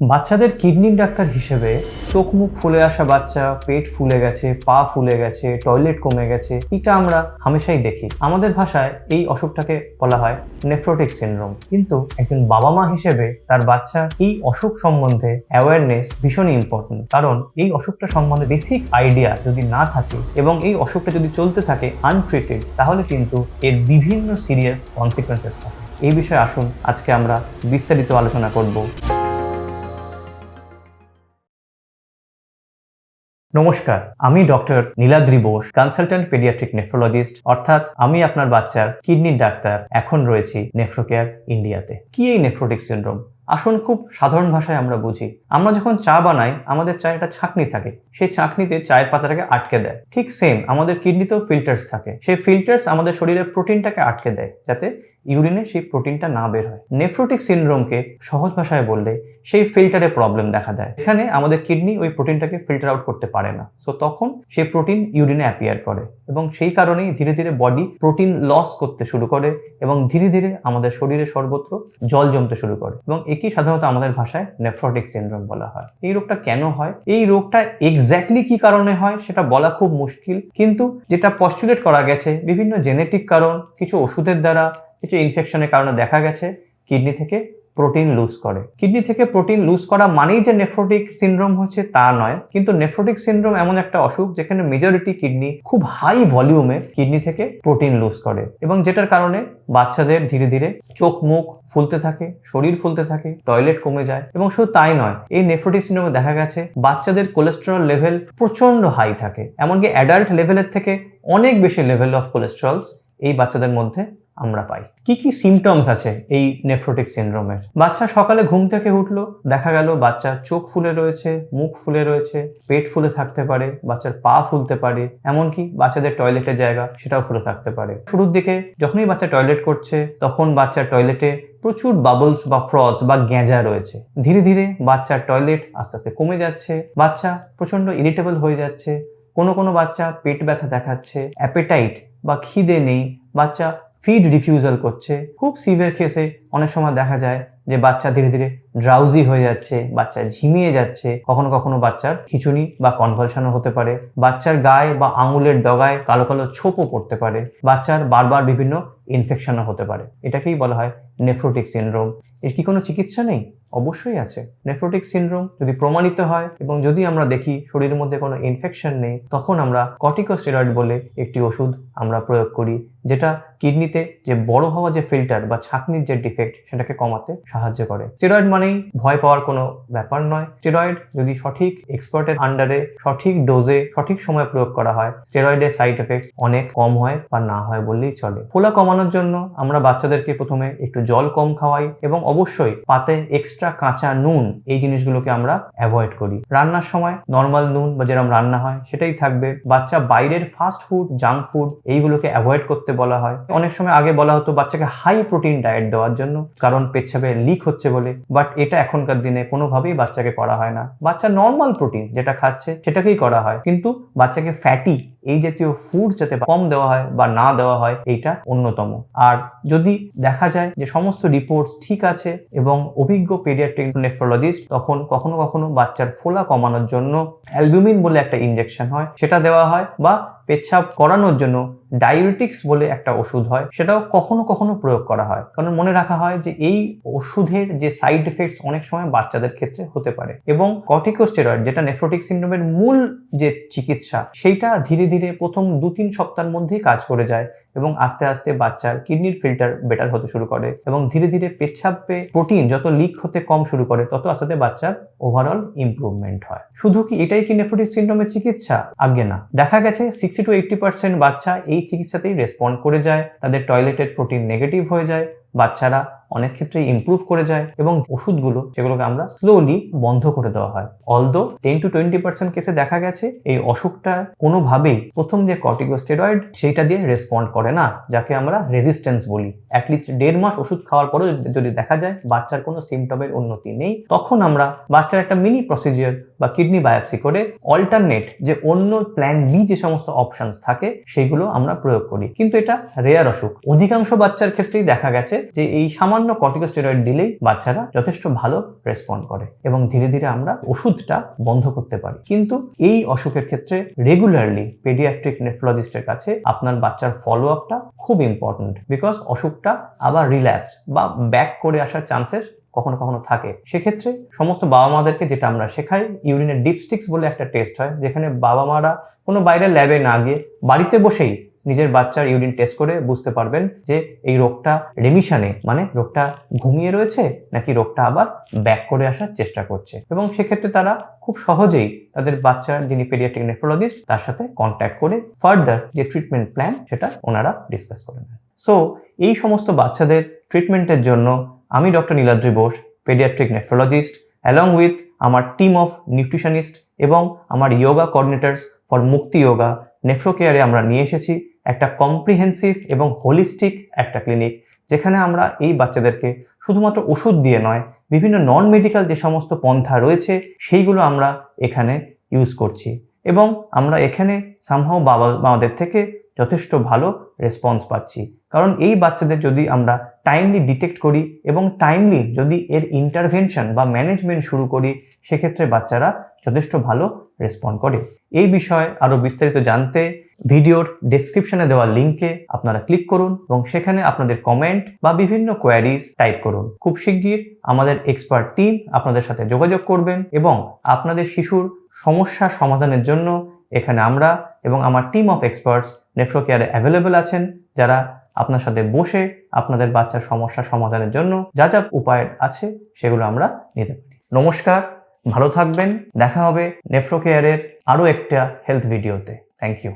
বাচ্চাদের কিডনির ডাক্তার হিসেবে চোখ মুখ ফুলে আসা বাচ্চা, পেট ফুলে গেছে, পা ফুলে গেছে, টয়লেট কমে গেছে, এটা আমরা হামেশাই দেখি। আমাদের ভাষায় এই অসুখটাকে বলা হয় নেফ্রোটিক সিনড্রোম। কিন্তু একজন বাবা মা হিসেবে তার বাচ্চা এই অসুখ সম্বন্ধে অ্যাওয়ারনেস ভীষণই ইম্পর্টেন্ট কারণ এই অসুখটা সম্বন্ধে বেসিক আইডিয়া যদি না থাকে এবং এই অসুখটা যদি চলতে থাকে আনট্রিটেড তাহলে কিন্তু এর বিভিন্ন সিরিয়াস কনসিকোয়েন্সেস থাকে। এই বিষয়ে আসুন, আজকে আমরা বিস্তারিত আলোচনা করব। নমস্কার, আমি doctor Niladri Bose consultant paediatric nephrologist অর্থাৎ আমি আপনার বাচ্চার কিডনির ডাক্তার, এখন রয়েছি নেফ্রোকেয়ার ইন্ডিয়াতে। কি এই নেফ্রোটিক সিনড্রোম আসুন খুব সাধারণ ভাষায় আমরা বুঝি। আমরা যখন চা বানাই, আমাদের চায়ে একটা ছাঁকনি থাকে। সেই ছাঁকনিতে চায়ের পাতাটাকে আটকে দেয়। ঠিক সেম আমাদের কিডনিতেও ফিল্টার্স থাকে। সেই ফিল্টার্স আমাদের শরীরের প্রোটিনটাকে আটকে দেয়, যাতে ইউরিনে সেই প্রোটিনটা না বের হয়। নেফ্রোটিক সিনড্রোমকে সহজ ভাষায় বললে সেই ফিল্টারে প্রবলেম দেখা দেয়। এখানে আমাদের কিডনি ওই প্রোটিনটাকে ফিল্টার আউট করতে পারে না। সো তখন সেই প্রোটিন ইউরিনে অ্যাপিয়ার করে এবং সেই কারণেই ধীরে ধীরে বডি প্রোটিন লস করতে শুরু করে এবং ধীরে ধীরে আমাদের শরীরে সর্বত্র জল জমতে শুরু করে এবং একেই সাধারণত আমাদের ভাষায় নেফ্রোটিক সিনড্রোম বলা হয়। এই রোগটা কেন হয়? এই রোগটা এক্স্যাক্টলি কি কারণে হয় সেটা বলা খুব মুশকিল। কিন্তু যেটা পস্টুলেট করা গেছে, বিভিন্ন জেনেটিক কারণ, কিছু ওষুধের দ্বারা, কিছু ইনফেকশনের কারণে দেখা গেছে কিডনি থেকে প্রোটিন লুজ করে। কিডনি থেকে প্রোটিন লুজ করা মানেই যে নেফ্রোটিক সিনড্রোম হচ্ছে তা নয়। কিন্তু নেফ্রোটিক সিনড্রোম এমন একটা অসুখ যেখানে মেজরিটি কিডনি খুব হাই ভলিউমে কিডনি থেকে প্রোটিন লুজ করে এবং যেটার কারণে বাচ্চাদের ধীরে ধীরে চোখ মুখ ফুলতে থাকে, শরীর ফুলতে থাকে টয়লেট কমে যায় এবং শুধু তাই নয়, এই নেফ্রোটিক সিনড্রোমে দেখা গেছে বাচ্চাদের কোলেস্টেরল লেভেল প্রচণ্ড হাই থাকে। এমনকি অ্যাডাল্ট লেভেলের থেকে অনেক বেশি লেভেল অফ কোলেস্টেরলস এই বাচ্চাদের মধ্যে আমরা পাই। কি কি সিমটমস আছে এই নেফ্রোটিক সিনড্রোমের বাচ্চা সকালে ঘুম থেকে উঠল, দেখা গেল বাচ্চা চোখ ফুলে রয়েছে, মুখ ফুলে রয়েছে, পেট ফুলে থাকতে পারে, বাচ্চার পা ফুলতে পারে, এমনকি বাচ্চাদের টয়লেটের জায়গা সেটাও ফুলে থাকতে পারে। শুরুর দিকে যখনই বাচ্চা টয়লেট করছে, তখন বাচ্চার টয়লেটে প্রচুর বাবলস বা ফ্রজ বা গ্যাঁজা রয়েছে। ধীরে ধীরে বাচ্চার টয়লেট আস্তে আস্তে কমে যাচ্ছে, বাচ্চা প্রচণ্ড ইরিটেবল হয়ে যাচ্ছে, কোনো কোনো বাচ্চা পেট ব্যথা দেখাচ্ছে অ্যাপেটাইট বা খিদে নেই, বাচ্চা ফিড রিফিউজাল করছে। খুব সিভিয়ার কেসে অনেক সময় দেখা যায় যে বাচ্চা ধীরে ধীরে ড্রাউজি হয়ে যাচ্ছে, বাচ্চা ঝিমিয়ে যাচ্ছে, কখনো কখনো বাচ্চার খিচুনি বা কনভালশনও হতে পারে। বাচ্চার গায়ে বা আঙুলের ডগায় কালো কালো ছোপও পড়তে পারে। বাচ্চার বারবার বিভিন্ন ইনফেকশনও হতে পারে। এটাকেই বলা হয় নেফ্রোটিক সিনড্রোম এর কি কোনো চিকিৎসা নেই? অবশ্যই আছে। নেফ্রোটিক সিনড্রোম যদি প্রমাণিত হয় এবং যদি আমরা দেখি শরীরের মধ্যে কোনো ইনফেকশন নেই, তখন আমরা কর্টিকোস্টেরয়েড বলে একটি ওষুধ আমরা প্রয়োগ করি, যেটা কিডনিতে যে বড় হওয়া যে ফিল্টার বা ছাকনির যে ডিফেক্ট সেটাকে কমাতে সাহায্য করে। স্টেরয়েড মানেই ভয় পাওয়ার কোনো ব্যাপার নয়। স্টেরয়েড যদি সঠিক এক্সপার্টের আন্ডারে, সঠিক ডোজে, সঠিক সময় প্রয়োগ করা হয়, স্টেরয়েডের সাইড এফেক্টস অনেক কম হয় বা না হয় বললেই চলে। ফোলা কমানোর জন্য আমরা বাচ্চাদেরকে প্রথমে একটু জল কম খাওয়াই এবং অবশ্যই পাতে এক্সট্রা কাঁচা নুন এই জিনিসগুলোকে আমরা অ্যাভয়েড করি। রান্নার সময় নর্মাল নুন বা যেরকম রান্না হয় সেটাই থাকবে। বাচ্চা বাইরের ফাস্ট ফুড, জাঙ্ক ফুড এইগুলোকে অ্যাভয়েড করতে বলা হয়। অনেক সময় আগে বলা হতো বাচ্চাকে হাই প্রোটিন ডায়েট দেওয়ার জন্য, কারণ পেচ্ছাপে লিক হচ্ছে বলে। বাট এটা এখনকার দিনে কোনোভাবেই বাচ্চাকে করা হয় না। বাচ্চা নর্মাল প্রোটিন যেটা খাচ্ছে সেটাকেই করা হয়। কিন্তু বাচ্চাকে ফ্যাটি এই জাতীয় ফুড যাতে কম দেওয়া হয় বা না দেওয়া হয়, এইটা অন্যতম। আর যদি দেখা যায় যে সমস্ত রিপোর্টস ঠিক আছে এবং অভিজ্ঞ পেডিয়াট্রিক নেফ্রোলজিস্ট তখন কখনো কখনো বাচ্চার ফোলা কমানোর জন্য অ্যালবুমিন বলে একটা ইনজেকশন হয়, সেটা দেওয়া হয় বা পেচ্ছাপ করানোর জন্য ডায়বেটিক্স বলে একটা ওষুধ হয়, সেটাও কখনো কখনো প্রয়োগ করা হয়। কারণ মনে রাখা হয় যে এই ওষুধের যে সাইড এফেক্টস অনেক সময় বাচ্চাদের ক্ষেত্রে হতে পারে এবং কর্টিকোস্টেরয়েড যেটা নেফ্রোটিক সিন্ড্রোমের মূল যে চিকিৎসা, সেইটা ধীরে ধীরে প্রথম দু তিন সপ্তাহের মধ্যেই কাজ করে যায় এবং আস্তে আস্তে বাচ্চার কিডনির ফিল্টার বেটার হতে শুরু করে এবং ধীরে ধীরে পেচ্ছাপে প্রোটিন যত লিক হতে কম শুরু করে, তত আস্তে বাচ্চার ওভারঅল ইমপ্রুভমেন্ট হয়। শুধু কি এটাই কি নেফ্রোটিক সিন্ড্রোমের চিকিৎসা? আগে না। দেখা গেছে সিক্সটি টু এইটটি পার্সেন্ট বাচ্চা এই চিকিৎসাতেই রেসপন্ড করে যায়, তাদের টয়লেটের প্রোটিন নেগেটিভ হয়ে যায়, বাচ্চারা অনেক ক্ষেত্রে ইমপ্রুভ করে যায় এবং ওষুধগুলো যেগুলোকে আমরা স্লোলি বন্ধ করে দেওয়া হয়। Although ten to twenty percent কেসে দেখা গেছে, এই অসুখটা কোনোভাবেই প্রথম যে কর্টিকোস্টেরয়েড সেইটা দিয়ে রেসপন্ড করে না, যাকে আমরা রেজিস্ট্যান্স বলি। অ্যাটলিস্ট দেড় মাস ওষুধ খাওয়ার পরেও যদি দেখা যায় বাচ্চার কোনো সিমটমের উন্নতি নেই, তখন আমরা বাচ্চার একটা মিনি প্রসিজিয়ার বা কিডনি বায়োপসি করে অল্টারনেট যে অন্য প্ল্যান বি যে সমস্ত অপশনস থাকে, সেগুলো আমরা প্রয়োগ করি। কিন্তু এটা রেয়ার অসুখ। অধিকাংশ বাচ্চার ক্ষেত্রেই দেখা গেছে যে এই সামান্য কর্টিকোস্টেরয়েড দিলেই বাচ্চারা যথেষ্ট ভালো রেসপন্ড করে এবং ধীরে ধীরে আমরা ওষুধটা বন্ধ করতে পারি। কিন্তু এই অসুখের ক্ষেত্রে রেগুলারলি পেডিয়াট্রিক নেফ্রোলজিস্টের কাছে আপনার বাচ্চার ফলো আপটা খুব ইম্পর্ট্যান্ট বিকজ অসুখটা আবার রিল্যাপস বা ব্যাক করে আসার চান্সেস কখনো কখনো থাকে। সেক্ষেত্রে সমস্ত বাবা মাদেরকে যেটা আমরা শেখাই ইউরিনের ডিপস্টিক্স বলে একটা টেস্ট হয়, যেখানে বাবা মারা কোনো বাইরের ল্যাবে না গিয়ে বাড়িতে বসেই নিজের বাচ্চার ইউরিন টেস্ট করে বুঝতে পারবেন যে এই রোগটা রেমিশনে মানে রোগটা ঘুমিয়ে রয়েছে নাকি রোগটা আবার ব্যাক করে আসার চেষ্টা করছে। এবং সেক্ষেত্রে তারা খুব সহজেই তাদের বাচ্চার যিনি পেডিয়াট্রিক নেফ্রোলজিস্ট তার সাথে কন্ট্যাক্ট করে ফার্দার যে ট্রিটমেন্ট প্ল্যান সেটা ওনারা ডিসকাস করে নেন। সো এই সমস্ত বাচ্চাদের ট্রিটমেন্টের জন্য আমি doctor Niladri Bose paediatric nephrologist along with আমার টিম অফ নিউট্রিশনিস্ট এবং আমার yoga coordinators for Mukti yoga nephro কেয়ারে আমরা নিয়ে এসেছি একটা কম্প্রিহেন্সিভ এবং হোলিস্টিক একটা ক্লিনিক যেখানে আমরা এই বাচ্চাদেরকে শুধুমাত্র ওষুধ দিয়ে নয়, বিভিন্ন নন মেডিকেল যে সমস্ত পন্থা রয়েছে, সেইগুলো আমরা এখানে ইউজ করছি। এবং আমরা এখানে সামহাও বাবা মাদের থেকে যথেষ্ট ভালো রেসপন্স পাচ্ছি। কারণ এই বাচ্চাদের যদি আমরা টাইমলি ডিটেক্ট করি এবং টাইমলি যদি এর ইন্টারভেনশন বা ম্যানেজমেন্ট শুরু করি, সেক্ষেত্রে বাচ্চারা যথেষ্ট ভালো রেসপন্ড করে। এই বিষয়ে আরও বিস্তারিত জানতে ভিডিওর ডেসক্রিপশনে দেওয়া লিঙ্কে আপনারা ক্লিক করুন এবং সেখানে আপনাদের কমেন্ট বা বিভিন্ন কোয়ারিজ টাইপ করুন। খুব শিগগির আমাদের এক্সপার্ট টিম আপনাদের সাথে যোগাযোগ করবেন এবং আপনাদের শিশুর সমস্যার সমাধানের জন্য এখানে আমরা এবং আমার টিম অফ এক্সপার্টস নেফ্রো কেয়ারে অ্যাভেলেবেল আছেন, যারা আপনার সাথে বসে আপনাদের বাচ্চার সমস্যা সমাধানের জন্য যা যা উপায় আছে সেগুলো আমরা নিতে পারি। নমস্কার, ভালো থাকবেন, দেখা হবে নেফ্রো কেয়ারের আরও একটা হেলথ ভিডিওতে থ্যাংক ইউ